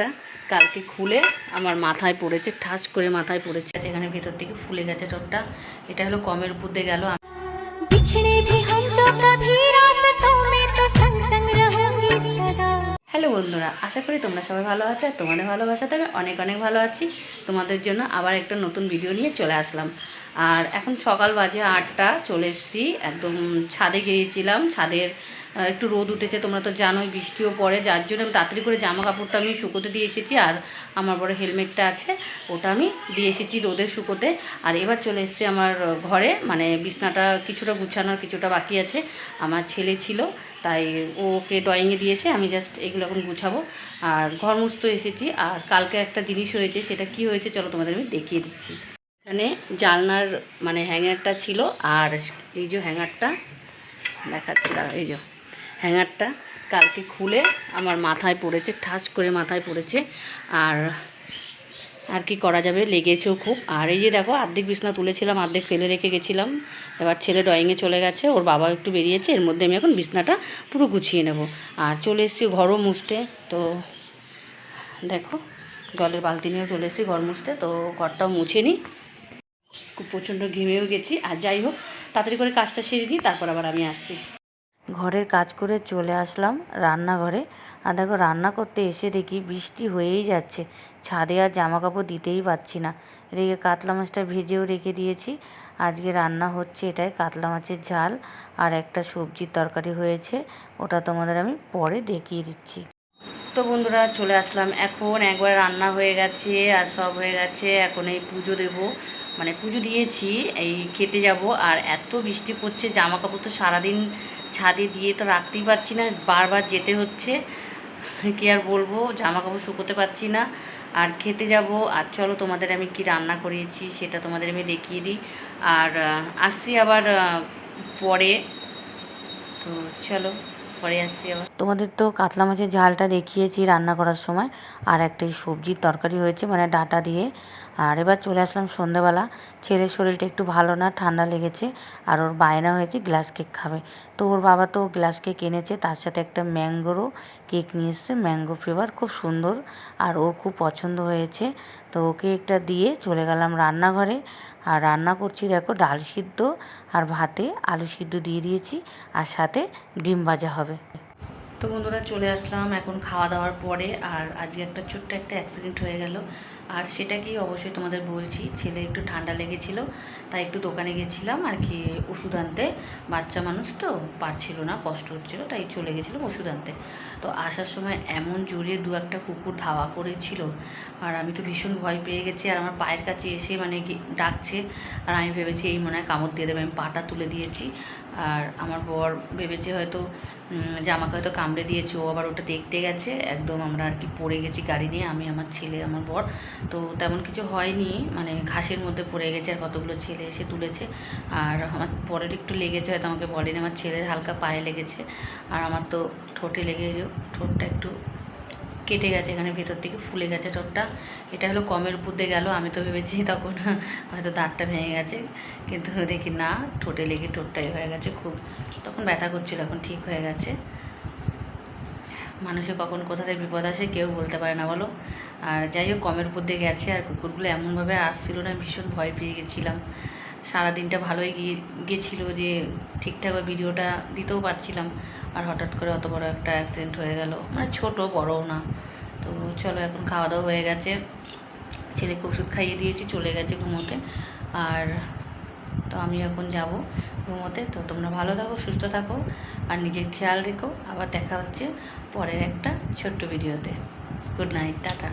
একটা কালকে খুলে আমার মাথায় পড়েছে ঠাস করে মাথায় পড়েছে। আচ্ছা, এখানে ভেতর থেকে ফুলে গেছে টপটা। এটা হলো কমের বুদ্ধে গেল। হ্যালো বন্ধুরা আশা করি তোমরা সবাই ভালো আছো আর তোমাদের ভালোবাসাতে আমি অনেক অনেক ভালো আছি। তোমাদের জন্য আবার একটা নতুন ভিডিও নিয়ে চলে আসলাম। আর এখন সকাল বাজে আটটা চলে এসছি একদম ছাদে গিয়েছিলাম। ছাদের একটু রোদ উঠেছে তোমরা তো জানোই বৃষ্টিও পড়ে যার জন্য আমি তাড়াতাড়ি করে জামা কাপড়টা আমি শুকোতে দিয়ে এসেছি আর আমার বড় হেলমেটটা আছে ওটা আমি দিয়ে এসেছি রোদে শুকোতে। আর এবার চলে এসেছি আমার ঘরে মানে বিছনাটা কিছুটা গুছানোর কিছুটা বাকি আছে আমার ছেলে ছিল তাই ওকে ড্রয়িংয়ে দিয়েছে আমি জাস্ট এগুলো এখন গুছাবো। আর ঘর মুছতে এসেছি আর কালকে একটা জিনিস হয়েছে সেটা কি হয়েছে চলো তোমাদের আমি দেখিয়ে দিচ্ছি। এখানে জানলার মানে হ্যাঙ্গারটা ছিল আর এই যে হ্যাঙ্গারটা দেখাচ্ছি দাঁড়াও, এই যে। হ্যাঙ্গারটা কালকে খুলে আমার মাথায় পড়েছে, ঠাস করে মাথায় পড়েছে। আর আর কি করা যাবে? লেগেছেও খুব। আর এই যে দেখো অর্ধেক বিছনা তুলেছিলাম অর্ধেক ফেলে রেখে গেছিলাম। এবার ছেলে ড্রয়িংয়ে চলে গেছে, ওর বাবা একটু বেরিয়েছে, এর মধ্যে আমি এখন বিছনাটা পুরো গুছিয়ে নেব। আর চলে এসেছি ঘরও মুছতে, তো দেখো, জলের বালতি নিয়েও চলে এসেছি ঘর মুছতে, তো ঘরটাও মুছে নিই। খুব প্রচণ্ড ঘেমেও গেছি। আর যাই হোক, তাড়াতাড়ি করে কাজটা সেরে নিই, তারপর আবার আমি আসছি। ঘরের কাজ করে চলে আসলাম রান্নাঘরে। আর দেখো, রান্না করতে এসে দেখি বৃষ্টি হয়েই যাচ্ছে। ছাদে আর জামা কাপড় দিতেই পারছি না। এদিকে কাতলা মাছটা ভেজেও রেখে দিয়েছি। আজকে রান্না হচ্ছে এটাই, কাতলা মাছের ঝাল আর একটা সবজির তরকারি হয়েছে। ওটা তোমাদের আমি পরে দেখিয়ে দিচ্ছি। তো বন্ধুরা, চলে আসলাম। এখন একবার রান্না হয়ে গেছে আর সব হয়ে গেছে। এখন এই পুজো দেবো। মানে পুজো দিয়েছি, এই খেতে যাব। আর এত বৃষ্টি পড়ছে জামা কাপড় তো সারাদিন ছাদে দিয়ে তো রাখতেই পারছি না, বারবার যেতে হচ্ছে। কি আর বলব জামা কাপড় শুকোতে পারছি না। আর খেতে যাব, আর চলো তোমাদের আমি কি রান্না করিয়েছি সেটা তোমাদের আমি দেখিয়ে দিই। আর আসছি আবার পরে। তো চলো, পরে আসছি আবার। তোমাদের তো কাতলা মাছের ঝালটা দেখিয়েছি রান্না করার সময়। আর একটা সবজির তরকারি হয়েছে মানে ডাটা দিয়ে। আর এবার চলে আসলাম সন্ধ্যাবেলা ছেলের শরীরটা একটু ভালো না, ঠান্ডা লেগেছে। আর ওর বায়না হয়েছে গ্লাস কেক খাবে। তো ওর বাবা তো গ্লাস কেক এনেছে, তার সাথে একটা ম্যাঙ্গোরও কেক নিয়ে এসছে। ম্যাঙ্গো ফ্লেভার খুব সুন্দর। আর ওর খুব পছন্দ হয়েছে। তো ওকে একটা দিয়ে চলে গেলাম রান্নাঘরে। আর রান্না করছি দেখো, ডাল সিদ্ধ আর ভাতে আলু সিদ্ধ দিয়ে দিয়েছি। আর সাথে ডিম ভাজা হবে। তো বন্ধুরা চলে আসলাম এখন খাওয়া দাওয়ার পরে, আর আজকে একটা ছোট্ট একটা অ্যাক্সিডেন্ট হয়ে গেল। আর সেটা কি অবশ্যই তোমাদের বলছি, ছেলে একটু ঠান্ডা লেগেছিল, তাই একটু দোকানে গেছিলাম আর কি ওষুধ আনতে। বাচ্চা মানুষ তো, পারছিল না, কষ্ট হচ্ছিল, তাই চলে গেছিলাম ওষুধ আনতে। তো আসার সময় এমন জোরে দু একটা কুকুর ধাওয়া করেছিল, আর আমি তো ভীষণ ভয় পেয়ে গেছি, আর আমার পায়ের কাছে এসে মানে ডাকছে, আর আমি ভেবেছি এই মনে হয় কামড় দিয়ে দেবে, আমি পাটা তুলে দিয়েছি। আর আমার বর ভেবেছে হয়তো যে আমাকে হয়তো কামড়ে দিয়েছে, ও আবার ওটা দেখতে গেছে, একদম আমরা আর কি পড়ে গেছি গাড়ি নিয়ে, আমি, আমার ছেলে, আমার বর। তো তেমন কিছু হয়নি। মানে ঘাসের মধ্যে পড়ে গেছে আর কতগুলো ছেলে এসে তুলেছে। আর আমার বরের একটু লেগেছে, হয়তো আমাকে বলেনি। আমার ছেলের হালকা পায়ে লেগেছে। আর আমার তো ঠোঁটে লেগে ঠোঁটটা একটু কেটে গেছে, এখানে ভেতর থেকে ফুলে গেছে ঠোঁটটা। এটা হলো কমের দিয়ে গেল। আমি তো ভেবেছি তখন হয়তো দাঁতটা ভেঙে গেছে। কিন্তু দেখি না, ঠোঁটে লেগে ঠোঁটটাই হয়ে গেছে খুব। তখন ব্যথা করছিল, এখন ঠিক হয়ে গেছে। মানুষে কখন কোথা থেকে বিপদ আসে কেউ বলতে পারে না, বলো? আর যাই হোক, কমের উপর দিয়ে গেছে আর কুকুরগুলো এমনভাবে আসছিল না ভীষণ ভয় পেয়ে গেছিলাম। সারা দিনটা ভালোই গিয়ে, গেছিল যে ঠিকঠাক ভিডিওটা দিতেও পারছিলাম। আর হঠাৎ করে অত বড় একটা অ্যাক্সিডেন্ট হয়ে গেল। মানে ছোট, বড়ও না। তো চলো, এখন খাওয়া দাওয়া হয়ে গেছে। ছেলেকে ওষুধ খাইয়ে দিয়েছি, চলে গেছে ঘুমোতে। আর তো আমি এখন যাব ঘুমোতে। তো তোমরা ভালো থাকো, সুস্থ থাকো, আর নিজের খেয়াল রেখো। আবার দেখা হচ্ছে পরের একটা ছোট্ট ভিডিওতে। Good night, tata.